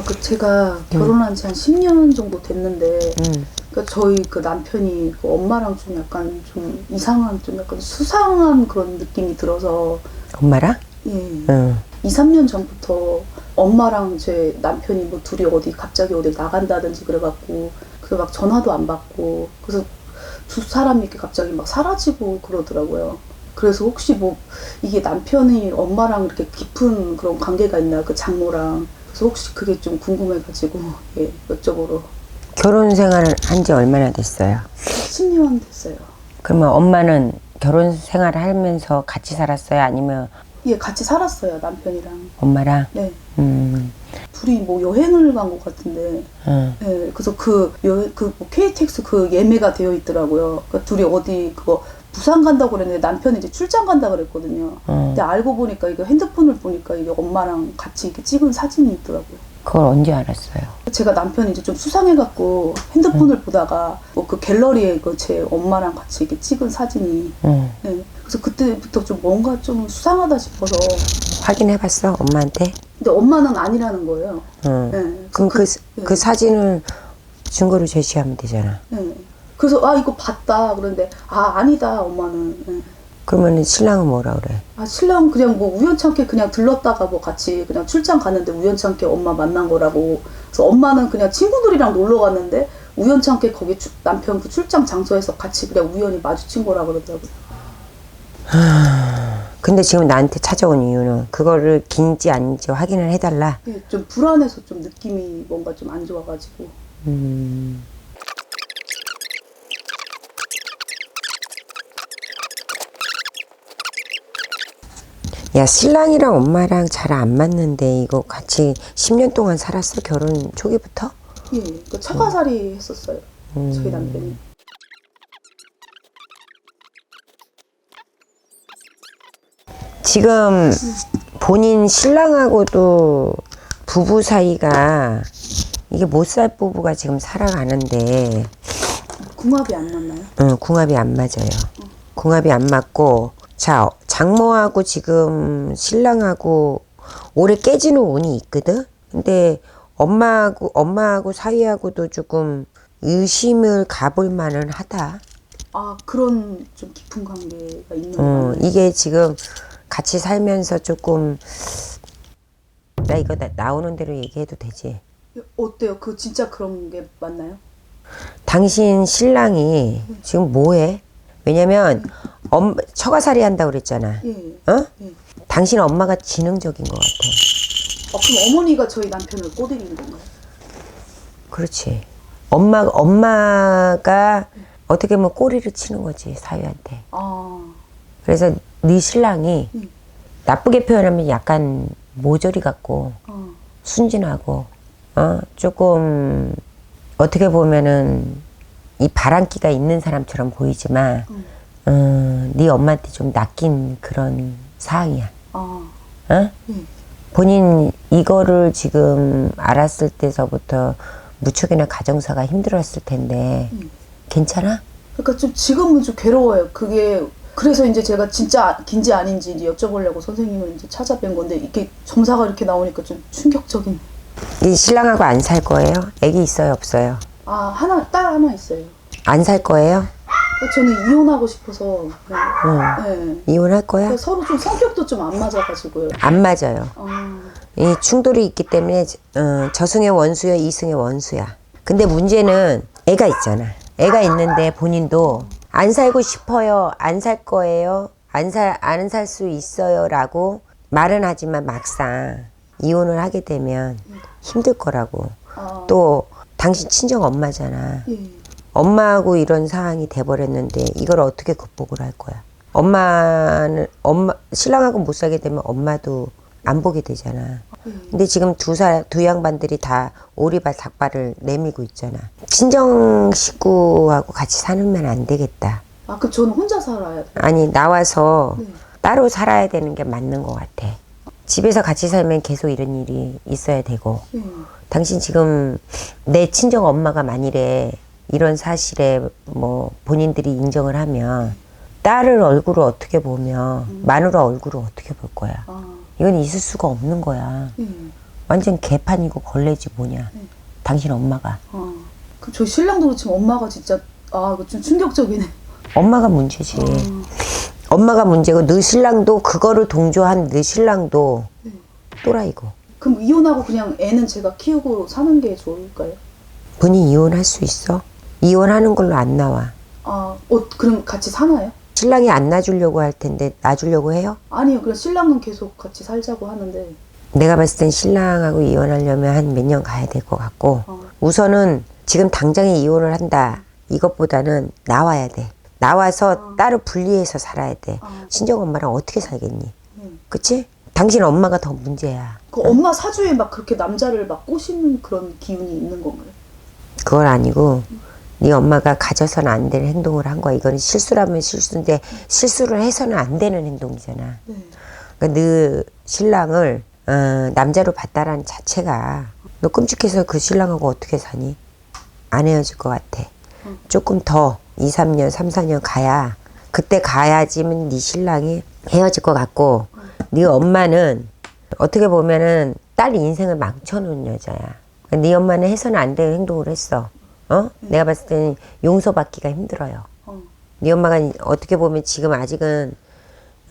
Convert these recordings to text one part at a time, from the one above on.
아, 그 제가 결혼한 지 한 10년 정도 됐는데, 음. 그 저희 그 남편이 그 엄마랑 좀 약간 좀 이상한, 좀 약간 수상한 그런 느낌이 들어서, 엄마랑? 예. 응. 2, 3년 전부터 엄마랑 제 남편이 뭐 둘이 어디 갑자기 어디 나간다든지 그래갖고, 그막 전화도 안 받고, 그래서 두 사람이 이렇게 갑자기 막 사라지고 그러더라고요. 그래서 혹시 뭐 이게 남편이 엄마랑 이렇게 깊은 그런 관계가 있나 그 장모랑 그래서 혹시 그게 좀 궁금해가지고 예 여쭤보러 결혼 생활을 한 지 얼마나 됐어요? 10년 됐어요. 그러면 엄마는 결혼 생활을 하면서 같이 살았어요? 아니면 예 같이 살았어요 남편이랑. 엄마랑? 네 음, 둘이 뭐 여행을 간 것 같은데 응. 예 그래서 그 여 그 뭐 KTX 그 예매가 되어 있더라고요. 그 둘이 어디 그거 부산 간다고 그랬는데 남편이 이제 출장 간다 그랬거든요. 응. 근데 알고 보니까 이거 핸드폰을 보니까 이게 엄마랑 같이 이렇게 찍은 사진이 있더라고요. 그걸 언제 알았어요? 제가 남편이 이제 좀 수상해갖고 핸드폰을 보다가 뭐 그 갤러리에 그 제 엄마랑 같이 이렇게 찍은 사진이 응. 네. 그래서 그때부터 좀 뭔가 좀 수상하다 싶어서 확인해봤어? 엄마한테? 근데 엄마는 아니라는 거예요. 응. 네. 그럼 그, 네. 그 사진을 증거로 제시하면 되잖아. 네. 그래서 아 이거 봤다 그런데 아 아니다 엄마는 네. 그러면 신랑은 뭐라 그래? 아 신랑 그냥 뭐 우연찮게 그냥 들렀다가 뭐 같이 그냥 출장 갔는데 우연찮게 엄마 만난 거라고 그래서 엄마는 그냥 친구들이랑 놀러 갔는데 우연찮게 거기 출- 남편 그 출장 장소에서 같이 그냥 우연히 마주친 거라 그러더라고요. 근데 지금 나한테 찾아온 이유는 그거를 긴지 아닌지 확인을 해달라. 예, 좀 불안해서 좀 느낌이 뭔가 좀 안 좋아가지고 음. 야, 신랑이랑 엄마랑 잘 안 맞는데 이거 같이 10년 동안 살았어? 결혼 초기부터? 예, 그 처가살이 했었어요. 저희 남편이. 지금 본인 신랑하고도 부부 사이가 이게 못 살 부부가 지금 살아가는데 궁합이 안 맞나요? 응, 궁합이 안 맞아요. 궁합이 안 맞고, 자, 장모하고 지금 신랑하고 올해 깨지는 운이 있거든? 근데 엄마하고, 엄마하고 사이하고도 조금 의심을 가볼 만은 하다. 아 그런 좀 깊은 관계가 있는 거 어, 같나요? 이게 지금 같이 살면서 조금, 나 이거 나, 나오는 대로 얘기해도 되지. 어때요? 그 진짜 그런 게 맞나요? 당신 신랑이 지금 뭐해? 왜냐면, 엄, 처가살이 한다고 그랬잖아. 예. 어? 예. 당신 엄마가 지능적인 것 같아. 어, 그럼 어머니가 저희 남편을 꼬드기는 건가요? 그렇지. 엄마, 엄마가 어떻게 보면 꼬리를 치는 거지, 사위한테. 아, 그래서 네 신랑이 음. 나쁘게 표현하면 약간 모조리 같고, 어, 순진하고, 어, 조금, 어떻게 보면은 이 바람기가 있는 사람처럼 보이지만, 음. 어, 네 엄마한테 좀 낚인 그런 상황이야. 아, 어? 예. 본인 이거를 지금 알았을 때서부터 무척이나 가정사가 힘들었을 텐데 음. 괜찮아? 그러니까 좀 지금은 좀 괴로워요. 그게 그래서 이제 제가 진짜 긴지 아닌지 이제 여쭤보려고 선생님을 이제 찾아뵌 건데 이게 점사가 이렇게 나오니까 좀 충격적인. 이 신랑하고 안 살 거예요? 애기 있어요 없어요? 아 하나 딸 하나 있어요. 안 살 거예요? 저는 이혼하고 싶어서. 네. 네. 이혼할 거야? 서로 좀 성격도 좀 안 맞아가지고요. 안 맞아요. 아, 이 충돌이 있기 때문에 어, 저승의 원수야 이승의 원수야. 근데 문제는 애가 있잖아. 애가 있는데 본인도 안 살고 싶어요. 안 살 거예요. 안 살 안 살 수 있어요라고 말은 하지만 막상 이혼을 하게 되면 힘들 거라고. 아, 또 당신 친정 엄마잖아. 예. 엄마하고 이런 상황이 돼버렸는데 이걸 어떻게 극복을 할 거야? 엄마는 엄마 신랑하고 못 살게 되면 엄마도 안 보게 되잖아. 근데 지금 두 사, 두 양반들이 다 오리발 닭발을 내밀고 있잖아. 친정 식구하고 같이 살면 안 되겠다. 아, 그 저는 혼자 살아야 돼. 아니 나와서 네. 따로 살아야 되는 게 맞는 것 같아. 집에서 같이 살면 계속 이런 일이 있어야 되고. 예. 당신 지금 내 친정 엄마가 만일에 이런 사실에 뭐 본인들이 인정을 하면 딸을 얼굴을 어떻게 보며 마누라 얼굴을 어떻게 볼 거야. 아, 이건 있을 수가 없는 거야. 예. 완전 개판이고 걸레지 뭐냐. 네. 당신 엄마가. 어. 그 저희 신랑도 그렇지만 엄마가 진짜 아, 이거 좀 충격적이네. 엄마가 문제지. 어. 엄마가 문제고 너 신랑도 그거를 동조한 너 신랑도 네. 또라이고. 그럼 이혼하고 그냥 애는 제가 키우고 사는 게 좋을까요? 본인 이혼할 수 있어? 이혼하는 걸로 안 나와. 아, 어, 그럼 같이 사나요? 신랑이 안 놔주려고 할 텐데 놔주려고 해요? 아니요, 그냥 신랑은 계속 같이 살자고 하는데. 내가 봤을 땐 신랑하고 이혼하려면 한 몇 년 가야 될 것 같고 어. 우선은 지금 당장에 이혼을 한다 이것보다는 나와야 돼 나와서 따로 분리해서 살아야 돼 어. 친정 엄마랑 어떻게 살겠니 음. 그치? 당신 엄마가 더 문제야 그 엄마 사주에 막 그렇게 남자를 막 꼬시는 그런 기운이 있는 건가요? 그건 아니고 네 엄마가 가져서는 안 되는 행동을 한 거야 이거는 실수라면 실수인데 실수를 해서는 안 되는 행동이잖아 네. 그러니까 너 신랑을 어, 남자로 봤다라는 자체가 너 끔찍해서 그 신랑하고 어떻게 사니? 안 헤어질 것 같아. 조금 더 2, 3년, 3, 4년 가야 그때 가야지면 네 신랑이 헤어질 것 같고 네 엄마는 어떻게 보면은 딸 인생을 망쳐놓은 여자야. 네 엄마는 해서는 안 되는 행동을 했어. 어? 내가 봤을 때는 용서받기가 힘들어요. 어. 네 엄마가 어떻게 보면 지금 아직은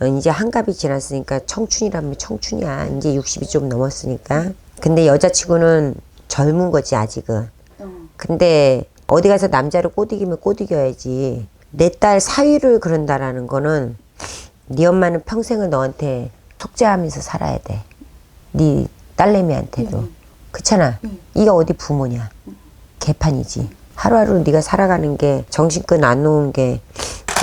어, 이제 한갑이 지났으니까 청춘이라면 청춘이야. 이제 60이 좀 넘었으니까. 근데 여자치고는 젊은 거지 아직은. 어. 근데 어디 가서 남자를 꼬드기면 꼬드겨야지. 내 딸 사위를 그런다라는 거는 네 엄마는 평생을 너한테 속죄하면서 살아야 돼. 네 딸내미한테도. 음. 그렇잖아. 음. 이게 어디 부모냐. 개판이지. 하루하루 네가 살아가는 게 정신끝 안 놓은 게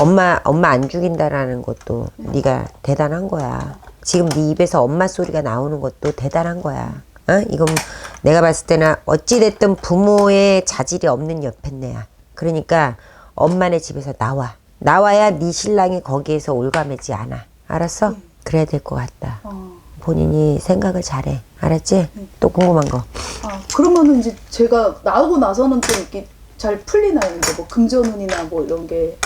엄마 엄마 안 죽인다라는 것도 네가 대단한 거야. 지금 네 입에서 엄마 소리가 나오는 것도 대단한 거야. 어? 이건 내가 봤을 때는 어찌 됐든 부모의 자질이 없는 옆했네야. 그러니까 엄마네 집에서 나와. 나와야 네 신랑이 거기에서 올가매지 않아. 알았어? 그래야 될 것 같다. 어. 본인이 생각을 잘해. 알았지? 또 궁금한 거. 아, 그러면은 이제 제가 나오고 나서는 좀 이렇게 잘 풀리나요? 이제 뭐 금전운이나 뭐 이런 게.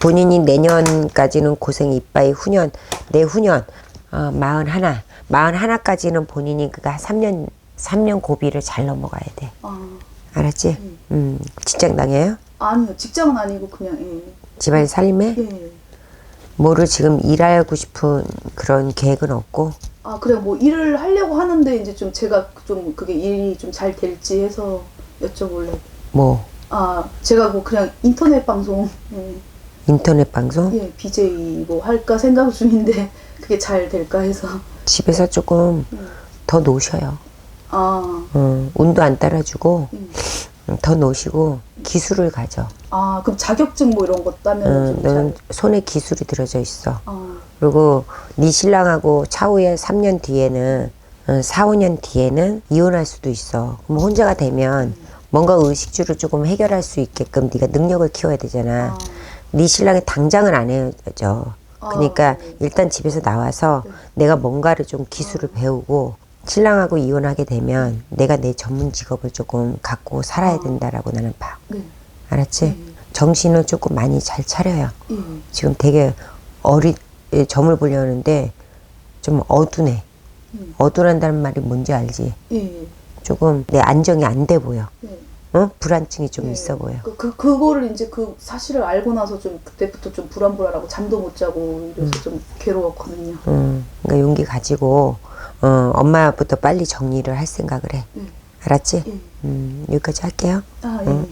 본인이 내년까지는 고생 이빠이 후년 내후년 어, 마흔 하나 마흔 하나까지는 본인이 그가 3년 3년 고비를 잘 넘어가야 돼 아, 알았지? 음 직장 다녀요? 아니요. 직장은 아니고 그냥, 예. 집안 살림에 예. 뭐를 지금 일하고 싶은 그런 계획은 없고 아, 그래. 뭐 일을 하려고 하는데 이제 좀 제가 좀 그게 일이 좀 잘 될지 해서 여쭤볼래. 뭐 아, 제가 뭐 그냥 인터넷 방송, 예, 인터넷 방송 예 BJ 뭐 할까 생각 중인데 그게 잘 될까 해서. 집에서 조금 더 노셔요 아, 어, 운도 안 따라주고 음. 음, 더 노시고 기술을 가져 아, 그럼 자격증 뭐 이런 거 따면 어, 좀 너는 잘. 손에 기술이 들어져 있어 아, 그리고 네 신랑하고 차후에 3년 뒤에는 어, 4, 5년 뒤에는 이혼할 수도 있어. 그럼 혼자가 되면 뭔가 의식주를 조금 해결할 수 있게끔 네가 능력을 키워야 되잖아. 아. 네 신랑이 당장은 안. 그러니까 아, 네. 일단 집에서 나와서 내가 뭔가를 좀 기술을 배우고 신랑하고 이혼하게 되면 내가 내 전문 직업을 조금 갖고 살아야 된다라고 나는 봐. 네. 알았지? 네. 정신을 조금 많이 잘 차려요. 예. 지금 되게 어리 예, 점을 보려는데 좀 어두네. 음. 어두란다는 말이 뭔지 알지? 예. 조금 내 안정이 안 돼 보여. 예. 어? 불안증이 좀 예. 있어 보여. 그, 그 그거를 이제 그 사실을 알고 나서 좀 그때부터 좀 불안불안하고 잠도 못 자고 이래서 좀 괴로웠거든요. 음, 그러니까 용기 가지고 어, 엄마부터 빨리 정리를 할 생각을 해. 예. 알았지? 예. 음, 여기까지 할게요. 아, 예. 응,